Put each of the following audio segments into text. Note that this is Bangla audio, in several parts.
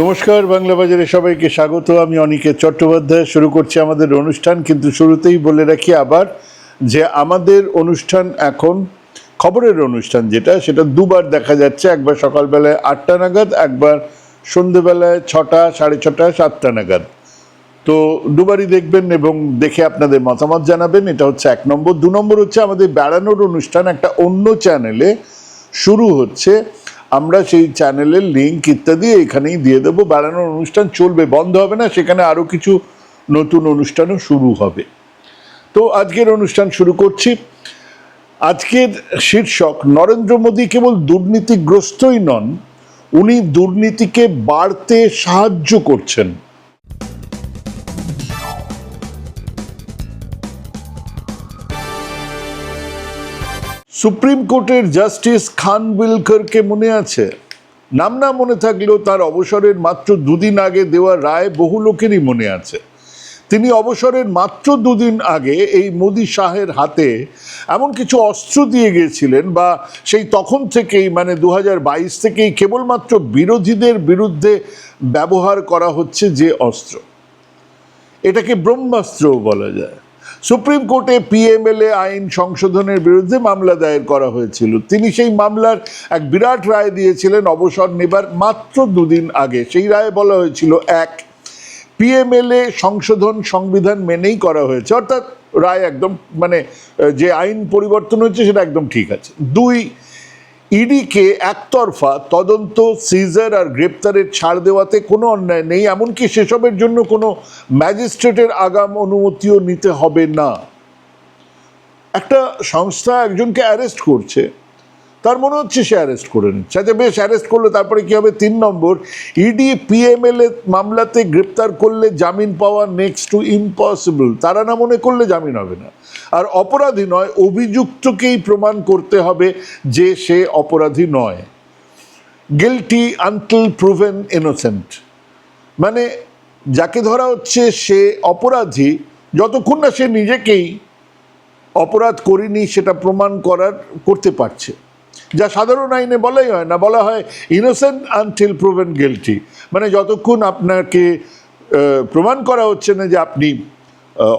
নমস্কার, বাংলা বাজারে সবাইকে স্বাগত। আমি অনিকেত চট্টোপাধ্যায়। শুরু করছি আমাদের অনুষ্ঠান, কিন্তু শুরুতেই বলে রাখি আবার যে আমাদের অনুষ্ঠান এখন, খবরের অনুষ্ঠান যেটা, সেটা দুবার দেখা যাচ্ছে। একবার সকালবেলায় আটটা নাগাদ, একবার সন্ধেবেলায় ছটা, সাড়ে ছটা, সাতটা নাগাদ। তো দুবারই দেখবেন এবং দেখে আপনাদের মতামত জানাবেন। এটা হচ্ছে এক নম্বর। দু নম্বর হচ্ছে আমাদের বেড়ানোর অনুষ্ঠান একটা অন্য চ্যানেলে শুরু হচ্ছে। আমরা সেই চ্যানেলের লিঙ্ক ইত্যাদি এখানেই দিয়ে দেবো। বেড়ানোর অনুষ্ঠান চলবে, বন্ধ হবে না, সেখানে আরও কিছু নতুন অনুষ্ঠানও শুরু হবে। তো আজকের অনুষ্ঠান শুরু করছি। আজকের শীর্ষক, নরেন্দ্র মোদী কেবল দুর্নীতিগ্রস্তই নন, উনি দুর্নীতিকে বাড়তে সাহায্য করছেন। সুপ্রিম কোর্টের জাস্টিস খানবিলকরকে মনে আছে? নাম না মনে থাকলেও তার অবসরের মাত্র দুদিন আগে দেওয়া রায় বহু লোকেরই মনে আছে। তিনি অবসরের মাত্র দুদিন আগে এই মোদি শাহের হাতে এমন কিছু অস্ত্র দিয়ে গিয়েছিলেন বা সেই তখন থেকেই মানে দু বাইশ থেকেই কেবলমাত্র বিরোধীদের বিরুদ্ধে ব্যবহার করা হচ্ছে যে অস্ত্র। এটাকে ব্রহ্মাস্ত্রও বলা যায়। সুপ্রিম কোর্টে পিএমএলএ আইন সংশোধনের বিরুদ্ধে মামলা দায়ের করা হয়েছিল। তিনি সেই মামলার এক বিরাট রায় দিয়েছিলেন অবসর নেবার মাত্র দুদিন আগে। সেই রায়ে বলা হয়েছিল, এক, পিএমএলএ সংশোধন সংবিধান মেনেই করা হয়েছে। অর্থাৎ রায় একদম মানে যে আইন পরিবর্তন হয়েছে সেটা একদম ঠিক আছে। দুই ইডিকে একতরফা তদন্ত, সিজার আর গ্রেপ্তারের ছাড় দেওয়াতে কোনো অন্যায় নেই, এমনকি সেসবের জন্য কোনো ম্যাজিস্ট্রেটের আগাম অনুমতিও নিতে হবে না। একটা সংস্থা একজনকে অ্যারেস্ট করছে। তার মনে হচ্ছে সে অ্যারেস্ট করে নিচ্ছে। আচ্ছা বেশ অ্যারেস্ট করল তারপরে কি হবে? তিন নম্বর ইডি পিএমএলএ মামলাতে গ্রেপ্তার করলে জামিন পাওয়া নেক্সট টু ইম্পসিবল তারা না মনে করলে জামিন হবে না। আর অপরাধী নয়, অভিযুক্তকেই প্রমাণ করতে হবে যে সে অপরাধী নয়। গিলটি আনটিল প্রুভেন ইনোসেন্ট মানে যাকে ধরা হচ্ছে সে অপরাধী, যতক্ষণ না সে নিজেকেই অপরাধ করিনি, সেটা প্রমাণ করার, করতে পারছে। যা সাধারণ আইনে বলাই হয় না, বলা হয় ইনোসেন্ট আনটিল প্রুভেন গিলটি মানে যতক্ষণ আপনাকে প্রমাণ করা হচ্ছে না যে আপনি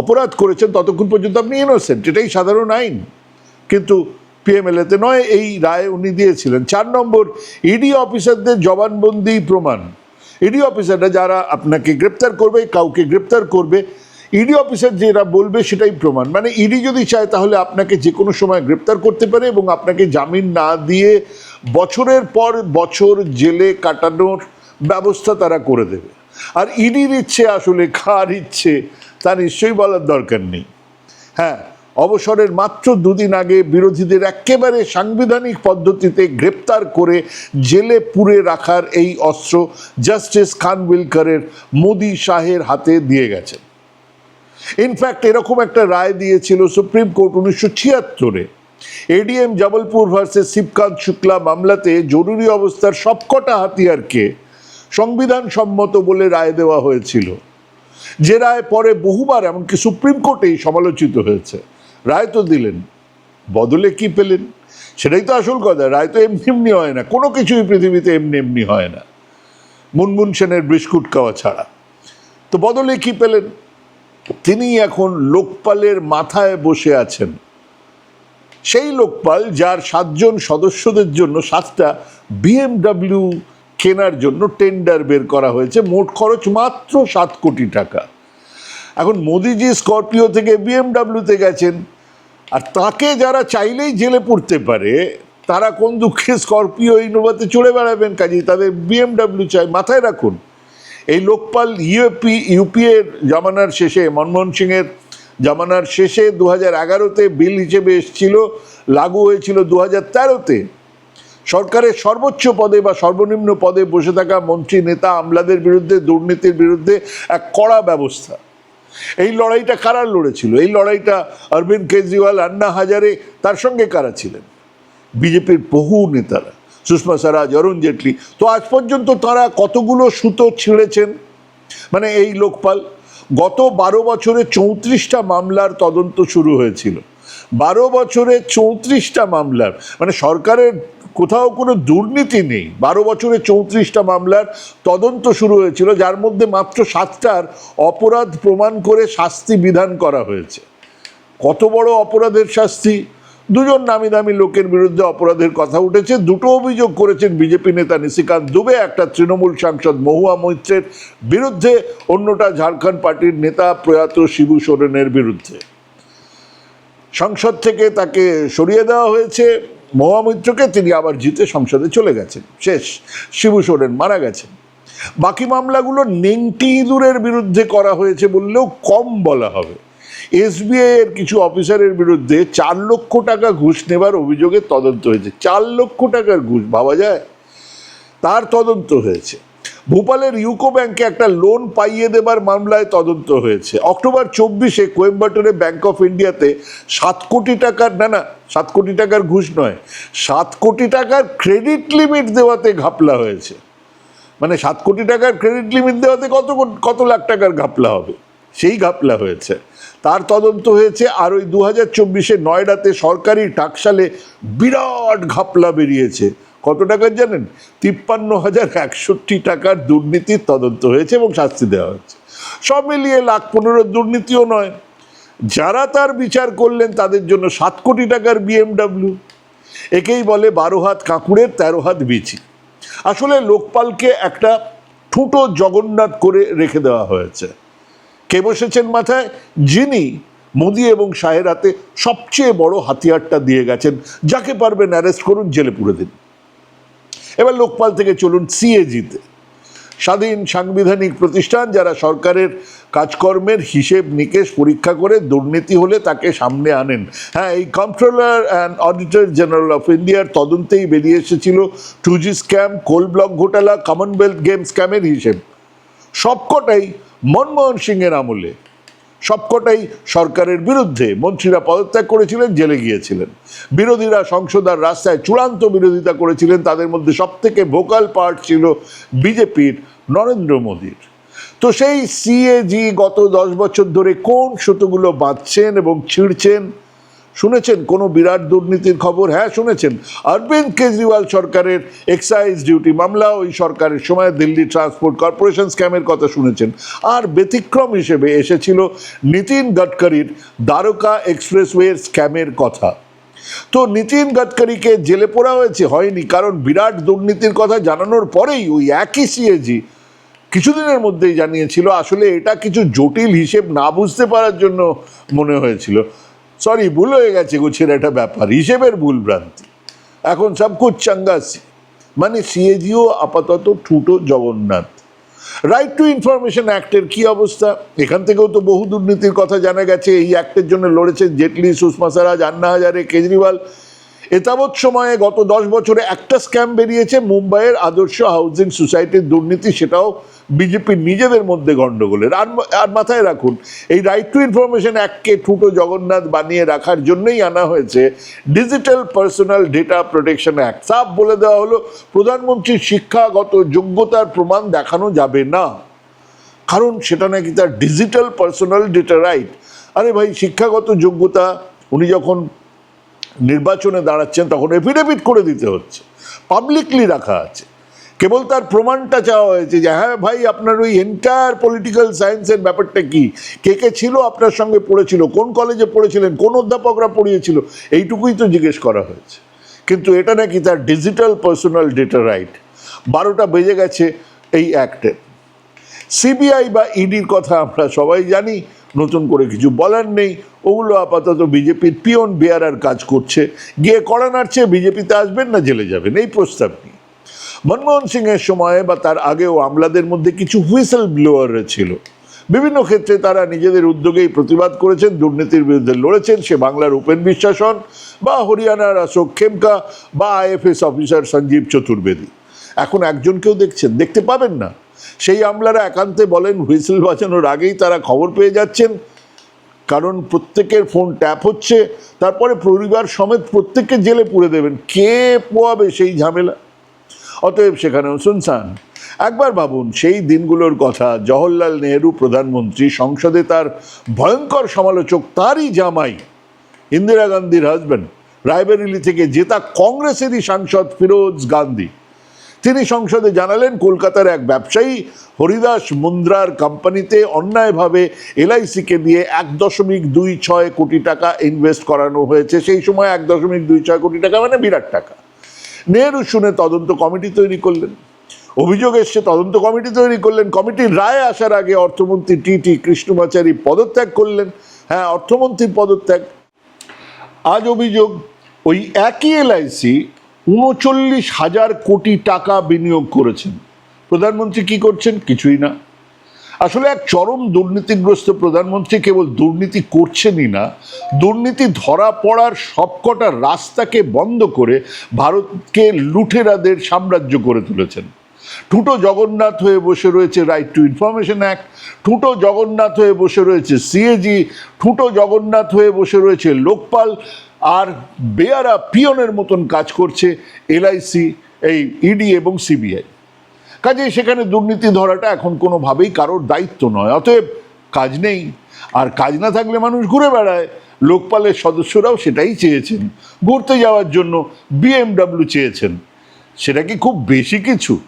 অপরাধ করেছেন, ততক্ষণ পর্যন্ত আপনি ইনোসেন্ট এটাই সাধারণ আইন। কিন্তু পিএমএলএতে নয়, এই রায় উনি দিয়েছিলেন। চার নম্বর ইডি অফিসারদের জবানবন্দি প্রমাণ। ইডি অফিসাররা যারা আপনাকে গ্রেপ্তার করবে, কাউকে গ্রেপ্তার করবে ইডি অফিসার যেটা বলবে সেটাই প্রমাণ। মানে ইডি যদি চায় তাহলে আপনাকে যে কোনো সময় গ্রেপ্তার করতে পারে এবং আপনাকে জামিন না দিয়ে বছরের পর বছর জেলে কাটানোর ব্যবস্থা তারা করে দেবে। আর ইডির ইচ্ছে আসলে কার ইচ্ছে তা নিশ্চয়ই বলার দরকার নেই। হ্যাঁ অবসরের মাত্র দুদিন আগে বিরোধীদের একেবারে সাংবিধানিক পদ্ধতিতে গ্রেপ্তার করে জেলে পুরে রাখার এই অস্ত্র জাস্টিস খানবিলকারের মোদি শাহের হাতে দিয়ে গেছেন। ইনফ্যাক্ট এরকম একটা রায় দিয়েছিল সুপ্রিম কোর্ট উনিশশো ছিয়াত্তরে। এডিএম জবলপুর ভার্সেস শিবকান্ত শুক্লা মামলাতে জরুরি অবস্থার সবকটা হাতিয়ারকে সংবিধান সম্মত বলে রায় দেওয়া হয়েছিল। যে রায় পরে বহুবার, এমনকি সুপ্রিম কোর্টেই সমালোচিত হয়েছে। রায় তো দিলেন, বদলে কি পেলেন? সেটাই তো আসল কথা, রায় তো এমনি এমনি হয় না, কোনো কিছুই পৃথিবীতে এমনি এমনি হয় না। মুনমুন সেনের বিস্কুট খাওয়া ছাড়া। তো বদলে কি পেলেন? তিনি এখন লোকপালের মাথায় বসে আছেন। সেই লোকপাল যার সাতজন সদস্যদের জন্য সাতটা বিএমডাব্লিউ কেনার জন্য টেন্ডার বের করা হয়েছে, মোট খরচ মাত্র সাত কোটি টাকা। এখন মোদিজি স্করপিও থেকে বিএমডাব্লিউতে গেছেন, আর তাকে যারা চাইলেই জেলে পড়তে পারে, তারা কোন দুঃখে স্করপিও ইনোভাতে চড়ে বেড়াবেন কাজেই, তাদের বিএমডাব্লিউ চাই মাথায় রাখুন। এই লোকপাল ইউপি ইউপিএর জামানার শেষে, মনমোহন সিংয়ের জামানার শেষে দু হাজার এগারোতে বিল হিসেবে এসেছিল, লাগু হয়েছিল দু হাজার তেরোতে। সরকারের সর্বোচ্চ পদে বা সর্বনিম্ন পদে বসে থাকা মন্ত্রী, নেতা, আমলাদের বিরুদ্ধে, দুর্নীতির বিরুদ্ধে এক কড়া ব্যবস্থা। এই লড়াইটা কারা লড়েছিল? এই লড়াইটা অরবিন্দ কেজরিওয়াল, আন্না হাজারে, তার সঙ্গে কারা ছিলেন? বিজেপির বহু নেতারা। সুষমা স্বরাজ, অরুণ জেটলি। তো আজ পর্যন্ত তারা কতগুলো সুতো ছিঁড়েছেন? মানে এই লোকপাল, গত বারো বছরে চৌত্রিশটা মামলার তদন্ত শুরু হয়েছিল। বারো বছরে চৌত্রিশটা মামলার মানে সরকারের কোথাও কোনো দুর্নীতি নেই। বারো বছরে চৌত্রিশটা মামলার তদন্ত শুরু হয়েছিল, যার মধ্যে মাত্র সাতটার অপরাধ প্রমাণ করে শাস্তি বিধান করা হয়েছে। কত বড় অপরাধের শাস্তি? দুজন নামি দামি লোকের বিরুদ্ধে অপরাধের কথা উঠেছে। দুটো অভিযোগ করেছেন বিজেপি নেতা নিশিকান্ত দুবে, একটা তৃণমূল সাংসদ মহুয়া মৈত্রের বিরুদ্ধে, অন্যটা ঝাড়খণ্ড পার্টির নেতা প্রয়াত শিবু সোরেনের বিরুদ্ধে। সংসদ থেকে তাকে সরিয়ে দেওয়া হয়েছে। মহুয়া মৈত্রকে তিনি আবার জিতে সংসদে চলে গেছেন। শেষ, শিবু সোরেন মারা গেছেন। বাকি মামলাগুলো নেংটি ইঁদুরের বিরুদ্ধে করা হয়েছে বললেও কম বলা হবে। এসবিআই এর কিছু অফিসারের বিরুদ্ধে চার লক্ষ টাকা ঘুষ নেবার অভিযোগে তদন্ত হয়েছে। চার লক্ষ টাকার ঘুষ, ভাবা যায়? তার তদন্ত হয়েছে। ভোপালের ইউকো ব্যাংকে একটা লোন পাইয়ে দেবার মামলায় তদন্ত হয়েছে। অক্টোবর চব্বিশে কোয়েম্বাটোরে ব্যাংক অফ ইন্ডিয়াতে সাত কোটি টাকার, না না, সাত কোটি টাকার ঘুষ নয়, সাত কোটি টাকার ক্রেডিট লিমিট দেওয়াতে ঘাপলা হয়েছে। মানে সাত কোটি টাকার ক্রেডিট লিমিট দেওয়াতে কত কত লাখ টাকার ঘাপলা হবে? সেই ঘাপলা হয়েছে। তার তদন্ত হয়েছে আর ওই দু হাজার চব্বিশে নয়ডাতে সরকারি টাকশালে বিরাট ঘাপলা বেরিয়েছে। কত টাকার জানেন? তিপ্পান্ন হাজার একষট্টি টাকার দুর্নীতির তদন্ত হয়েছে এবং শাস্তি দেওয়া হয়েছে। সব মিলিয়ে লাখ পনেরো দুর্নীতিও নয়। যারা তার বিচার করলেন, তাদের জন্য সাত কোটি টাকার বিএমডাব্লিউ একেই বলে বারো হাত কাঁকুড়ের, তেরো হাত বিচি। আসলে লোকপালকে একটা ঠুঁটো জগন্নাথ করে রেখে দেওয়া হয়েছে। কে বসেছেন মাথায়? যিনি মোদি এবং শাহের হাতে সবচেয়ে বড় হাতিয়ারটা দিয়ে গেছেন। যাকে পারবেন অ্যারেস্ট করুন, জেলে পুরে দিন। এবার লোকপাল থেকে চলুন সিএজিতে। স্বাধীন সাংবিধানিক প্রতিষ্ঠান, যারা সরকারের কাজকর্মের হিসেব নিকেশ পরীক্ষা করে দুর্নীতি হলে তাকে সামনে আনেন। হ্যাঁ এই controller and auditor general of ইন্ডিয়ার তদন্তেই বেরিয়ে এসেছিল two G scam coal block ঘোটালা Commonwealth game স্ক্যামের হিসেব। সবকটাই মনমোহন সিংয়ের আমলে সবকটাই সরকারের বিরুদ্ধে মন্ত্রীরা পদত্যাগ করেছিলেন, জেলে গিয়েছিলেন। বিরোধীরা সংসদ আর রাস্তায় চূড়ান্ত বিরোধিতা করেছিলেন, তাদের মধ্যে সবথেকে ভোকাল পার্ট ছিল বিজেপির নরেন্দ্র মোদীর। তো সেই সিএজি গত দশ বছর ধরে কোন সুতোগুলো বাঁধছেন এবং ছিঁড়ছেন শুনেছেন কোনো বিরাট দুর্নীতির খবর? হ্যাঁ শুনেছেন। অরবিন্দ কেজরিওয়াল সরকারের এক্সাইজ ডিউটি মামলা, ওই সরকারের সময় দিল্লি ট্রান্সপোর্ট কর্পোরেশন স্ক্যামের কথা শুনেছেন। আর ব্যতিক্রম হিসেবে এসেছিল নীতিন গডকরির দ্বারকা এক্সপ্রেসওয়ের স্ক্যামের কথা। তো নীতিন গডকরিকে জেলে পোড়া হয়েছে? হয়নি, কারণ বিরাট দুর্নীতির কথা জানানোর পরেই ওই একই সিএজি কিছুদিনের মধ্যেই জানিয়েছিল। আসলে এটা কিছু জটিল হিসেব না বুঝতে পারার জন্য মনে হয়েছিল। সরি ভুল হয়ে গেছে গুছের একটা ব্যাপার, হিসেবের ভুল ভ্রান্তি এখন সব কুছ মানে সিএজিও আপাতত ঠুটো জগন্নাথ। রাইট টু ইনফরমেশন অ্যাক্টের কি অবস্থা? এখান থেকেও তো বহু দুর্নীতির কথা জানা গেছে। এই অ্যাক্টের জন্য লড়েছেন জেটলি, সুষমা স্বরাজ, আন্না হাজারে, কেজরিওয়াল। এতাবৎ সময়ে গত দশ বছরে একটা স্ক্যাম বেরিয়েছে মুম্বাইয়ের আদর্শ হাউজিং সোসাইটির দুর্নীতি, সেটাও বিজেপির নিজেদের মধ্যে গণ্ডগোলের। আর আর মাথায় রাখুন, এই রাইট টু ইনফরমেশন অ্যাক্টকে ঠুটো জগন্নাথ বানিয়ে রাখার জন্যই আনা হয়েছে digital personal data protection act সাফ বলে দেওয়া হলো, প্রধানমন্ত্রীর শিক্ষাগত যোগ্যতার প্রমাণ দেখানো যাবে না। কারণ সেটা নাকি তার ডিজিটাল পার্সোনাল ডেটা রাইট আরে ভাই, শিক্ষাগত যোগ্যতা, উনি যখন নির্বাচনে দাঁড়াচ্ছেন, তখন এফিডেভিট করে দিতে হচ্ছে। পাবলিকলি রাখা আছে। কেবল তার প্রমাণটা চাওয়া হয়েছে যে হ্যাঁ ভাই, আপনার ওই এন্টায়ার পলিটিক্যাল সায়েন্সের ব্যাপারটা কি? কে কে ছিল আপনার সঙ্গে পড়েছিল? কোন কলেজে পড়েছিলেন? কোন অধ্যাপকরা পড়িয়েছিল? এইটুকুই তো জিজ্ঞেস করা হয়েছে। কিন্তু এটা নাকি তার ডিজিটাল পার্সোনাল ডেটা রাইট বারোটা বেজে গেছে এই অ্যাক্টের সিবিআই বা ইডির কথা আমরা সবাই জানি। নতুন করে কিছু বলার নেই। ওগুলো আপাতত বিজেপির পিয়ন বেয়ারার কাজ করছে। গিয়ে কড়া নাড়ছে, বিজেপিতে আসবেন না, জেলে যাবেন। এই প্রস্তাব নিয়ে। মনমোহন সিংয়ের সময়ে বা তার আগেও আমলাদের মধ্যে কিছু হুইসেল ব্লোয়ার ছিল। বিভিন্ন ক্ষেত্রে তারা নিজেদের উদ্যোগেই প্রতিবাদ করেছেন, দুর্নীতির বিরুদ্ধে লড়েছেন, সে বাংলার উপেন বিশ্বাস হন বা হরিয়ানার অশোক খেমকা বা আইএফএস অফিসার সঞ্জীব চতুর্বেদী। এখন একজনকেও দেখছেন, দেখতে পাবেন না। সেই আমলারা একান্তে বলেন, হুইসেল বাজানোর আগেই তারা খবর পেয়ে যাচ্ছেন। কারণ প্রত্যেকের ফোন ট্যাপ হচ্ছে, তারপরে পরিবার সমেত প্রত্যেককে জেলে পুরে দেবেন। কে পোয়াবে সেই ঝামেলা? অতএব সেখানেও শুনছান একবার ভাবুন, সেই দিনগুলোর কথা, জওহরলাল নেহরু প্রধানমন্ত্রী সংসদে তার ভয়ঙ্কর সমালোচক, তারই জামাই, ইন্দিরা গান্ধীর হাজব্যান্ড রায়বেরেলি থেকে জেতা কংগ্রেসেরই সাংসদ ফিরোজ গান্ধী। তিনি সংসদে জানালেন, কলকাতার এক ব্যবসায়ী হরিদাস মুন্দ্রার কোম্পানিতে অন্যায়ভাবে এলআইসিকে দিয়ে এক দশমিক দুই ছয় কোটি টাকা ইনভেস্ট করানো হয়েছে। সেই সময় এক দশমিক দুই ছয় কোটি টাকা মানে বিরাট টাকা। নেহরু শুনে তদন্ত কমিটি তৈরি করলেন। অভিযোগ এসছে, তদন্ত কমিটি তৈরি করলেন। কমিটির রায় আসার আগে অর্থমন্ত্রী টি টি কৃষ্ণমাচারী পদত্যাগ করলেন। হ্যাঁ অর্থমন্ত্রীর পদত্যাগ। আজ অভিযোগ, ওই একই এলআইসি উনচল্লিশ হাজার কোটি টাকা বিনিয়োগ করেছেন। প্রধানমন্ত্রী কি করছেন? কিছুই না। আসলে এক চরম দুর্নীতিগ্রস্ত প্রধানমন্ত্রী কেবল দুর্নীতি করছেনই না, দুর্নীতি ধরা পড়ার সবকটা রাস্তাকে বন্ধ করে ভারতকে লুঠেরাদের সাম্রাজ্য করে তুলেছেন। ঠুটো জগন্নাথ হয়ে বসে রয়েছে রাইট টু ইনফরমেশন অ্যাক্ট ঠুটো জগন্নাথ হয়ে বসে রয়েছে সিএজি ঠুটো জগন্নাথ হয়ে বসে রয়েছে লোকপাল আর বেয়ারা পিয়নের মতন কাজ করছে এলআইসি, এই ইডি এবং সিবিআই। কাজে সেখানে দুর্নীতি ধরাটা এখন কোনোভাবেই কারোর দায়িত্ব নয়, অতএব কাজ নেই। আর কাজ না থাকলে মানুষ ঘুরে বেড়ায়। লোকপালের সদস্যরাও সেটাই চেয়েছেন। ঘুরতে যাওয়ার জন্য বিএমডাব্লিউ চেয়েছেন। সেটা কি খুব বেশি কিছু?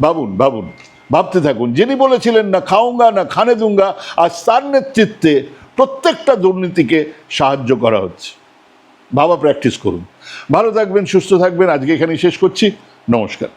ভাবুন ভাবুন, ভাবতে থাকুন। যিনি বলেছিলেন, না খাওঙ্গা, না খানে দুঙ্গা আজ তার নেতৃত্বে প্রত্যেকটা দুর্নীতিকে সাহায্য করা হচ্ছে। বাবা প্র্যাকটিস করুন। ভালো থাকবেন, সুস্থ থাকবেন। আজকে এখানেই শেষ করছি। নমস্কার।